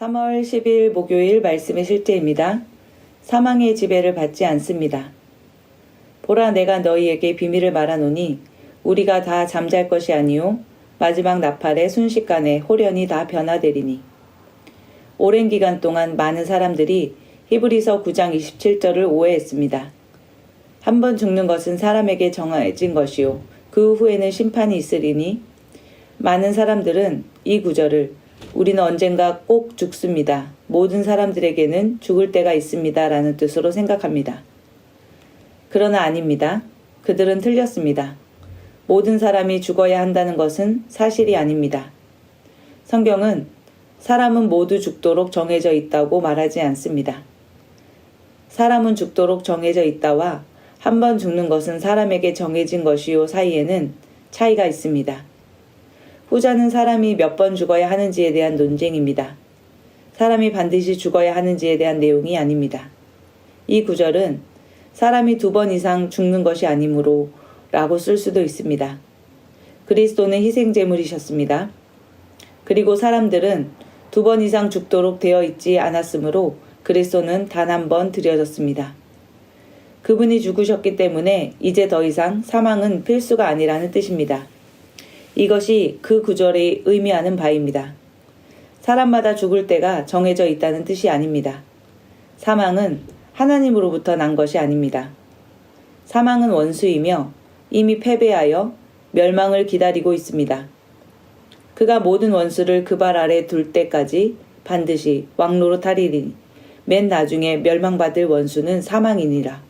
3월 10일 목요일 말씀의 실제입니다. 사망의 지배를 받지 않습니다. 보라 내가 너희에게 비밀을 말하노니 우리가 다 잠잘 것이 아니요 마지막 나팔에 순식간에 호련히 다 변화되리니 오랜 기간 동안 많은 사람들이 히브리서 9장 27절을 오해했습니다. 한 번 죽는 것은 사람에게 정해진 것이요 그 후에는 심판이 있으리니 많은 사람들은 이 구절을 우리는 언젠가 꼭 죽습니다. 모든 사람들에게는 죽을 때가 있습니다. 라는 뜻으로 생각합니다. 그러나 아닙니다. 그들은 틀렸습니다. 모든 사람이 죽어야 한다는 것은 사실이 아닙니다. 성경은 사람은 모두 죽도록 정해져 있다고 말하지 않습니다. 사람은 죽도록 정해져 있다와 한 번 죽는 것은 사람에게 정해진 것이요 사이에는 차이가 있습니다. 후자는 사람이 몇 번 죽어야 하는지에 대한 논쟁입니다. 사람이 반드시 죽어야 하는지에 대한 내용이 아닙니다. 이 구절은 사람이 두 번 이상 죽는 것이 아니므로 라고 쓸 수도 있습니다. 그리스도는 희생제물이셨습니다. 그리고 사람들은 두 번 이상 죽도록 되어 있지 않았으므로 그리스도는 단 한 번 드려졌습니다. 그분이 죽으셨기 때문에 이제 더 이상 사망은 필수가 아니라는 뜻입니다. 이것이 그 구절이 의미하는 바입니다. 사람마다 죽을 때가 정해져 있다는 뜻이 아닙니다. 사망은 하나님으로부터 난 것이 아닙니다. 사망은 원수이며 이미 패배하여 멸망을 기다리고 있습니다. 그가 모든 원수를 그 발 아래 둘 때까지 반드시 왕로로 타리리니 맨 나중에 멸망받을 원수는 사망이니라.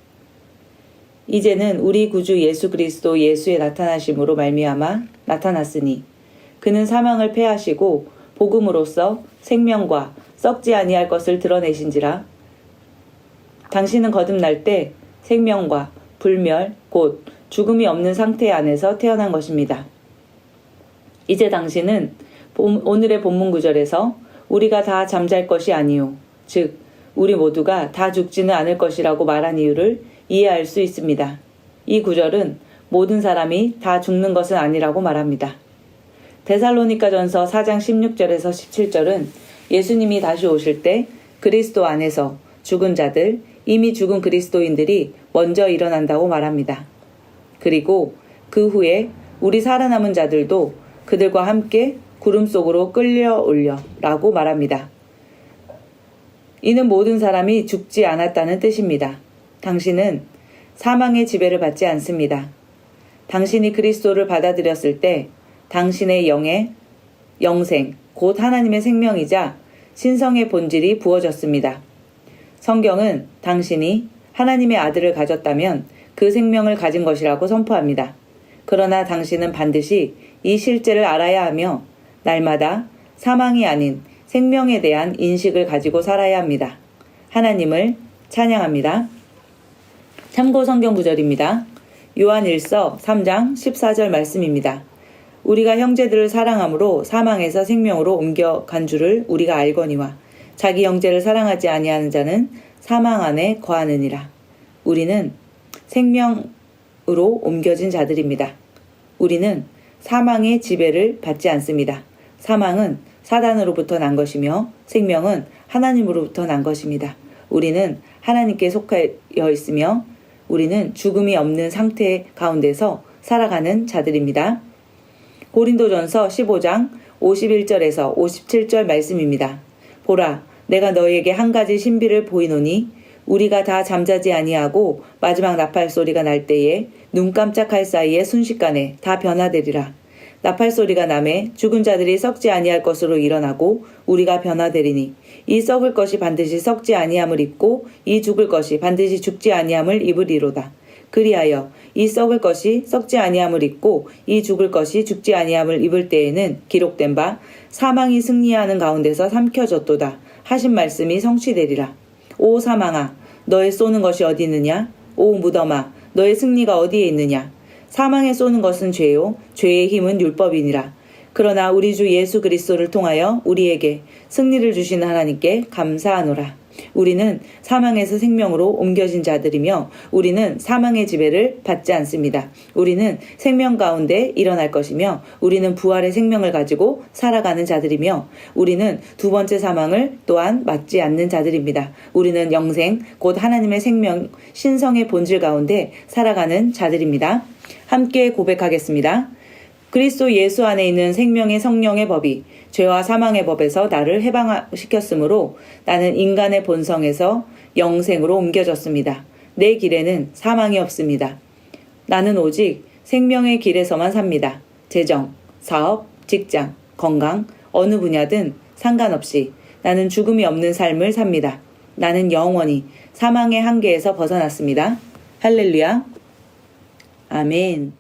이제는 우리 구주 예수 그리스도 예수의 나타나심으로 말미암아 나타났으니 그는 사망을 패하시고 복음으로써 생명과 썩지 아니할 것을 드러내신지라 당신은 거듭날 때 생명과 불멸 곧 죽음이 없는 상태 안에서 태어난 것입니다. 이제 당신은 오늘의 본문 구절에서 우리가 다 잠잘 것이 아니요 즉 우리 모두가 다 죽지는 않을 것이라고 말한 이유를 이해할 수 있습니다. 이 구절은 모든 사람이 다 죽는 것은 아니라고 말합니다. 데살로니가 전서 4장 16절에서 17절은 예수님이 다시 오실 때 그리스도 안에서 죽은 자들, 이미 죽은 그리스도인들이 먼저 일어난다고 말합니다. 그리고 그 후에 우리 살아남은 자들도 그들과 함께 구름 속으로 끌려 올려 라고 말합니다. 이는 모든 사람이 죽지 않았다는 뜻입니다. 당신은 사망의 지배를 받지 않습니다. 당신이 그리스도를 받아들였을 때 당신의 영의 영생, 곧 하나님의 생명이자 신성의 본질이 부어졌습니다. 성경은 당신이 하나님의 아들을 가졌다면 그 생명을 가진 것이라고 선포합니다. 그러나 당신은 반드시 이 실제를 알아야 하며 날마다 사망이 아닌 생명에 대한 인식을 가지고 살아야 합니다. 하나님을 찬양합니다. 참고 성경 구절입니다. 요한 1서 3장 14절 말씀입니다. 우리가 형제들을 사랑함으로 사망에서 생명으로 옮겨간 줄을 우리가 알거니와 자기 형제를 사랑하지 아니하는 자는 사망 안에 거하느니라. 우리는 생명으로 옮겨진 자들입니다. 우리는 사망의 지배를 받지 않습니다. 사망은 사단으로부터 난 것이며 생명은 하나님으로부터 난 것입니다. 우리는 하나님께 속하여 있으며 우리는 죽음이 없는 상태 가운데서 살아가는 자들입니다. 고린도전서 15장 51절에서 57절 말씀입니다. 보라, 내가 너희에게 한 가지 신비를 보이노니 우리가 다 잠자지 아니하고 마지막 나팔 소리가 날 때에 눈 깜짝할 사이에 순식간에 다 변화되리라. 나팔 소리가 남에 죽은 자들이 썩지 아니할 것으로 일어나고 우리가 변화되리니 이 썩을 것이 반드시 썩지 아니함을 입고 이 죽을 것이 반드시 죽지 아니함을 입으리로다. 그리하여 이 썩을 것이 썩지 아니함을 입고 이 죽을 것이 죽지 아니함을 입을 때에는 기록된 바 사망이 승리하는 가운데서 삼켜졌도다 하신 말씀이 성취되리라. 오 사망아 너의 쏘는 것이 어디 있느냐? 오 무덤아 너의 승리가 어디에 있느냐? 사망에 쏘는 것은 죄요 죄의 힘은 율법이니라. 그러나 우리 주 예수 그리스도를 통하여 우리에게 승리를 주시는 하나님께 감사하노라. 우리는 사망에서 생명으로 옮겨진 자들이며 우리는 사망의 지배를 받지 않습니다. 우리는 생명 가운데 일어날 것이며 우리는 부활의 생명을 가지고 살아가는 자들이며 우리는 두 번째 사망을 또한 맞지 않는 자들입니다. 우리는 영생 곧 하나님의 생명 신성의 본질 가운데 살아가는 자들입니다. 함께 고백하겠습니다. 그리스도 예수 안에 있는 생명의 성령의 법이 죄와 사망의 법에서 나를 해방시켰으므로 나는 인간의 본성에서 영생으로 옮겨졌습니다. 내 길에는 사망이 없습니다. 나는 오직 생명의 길에서만 삽니다. 재정, 사업, 직장, 건강, 어느 분야든 상관없이 나는 죽음이 없는 삶을 삽니다. 나는 영원히 사망의 한계에서 벗어났습니다. 할렐루야. 아멘.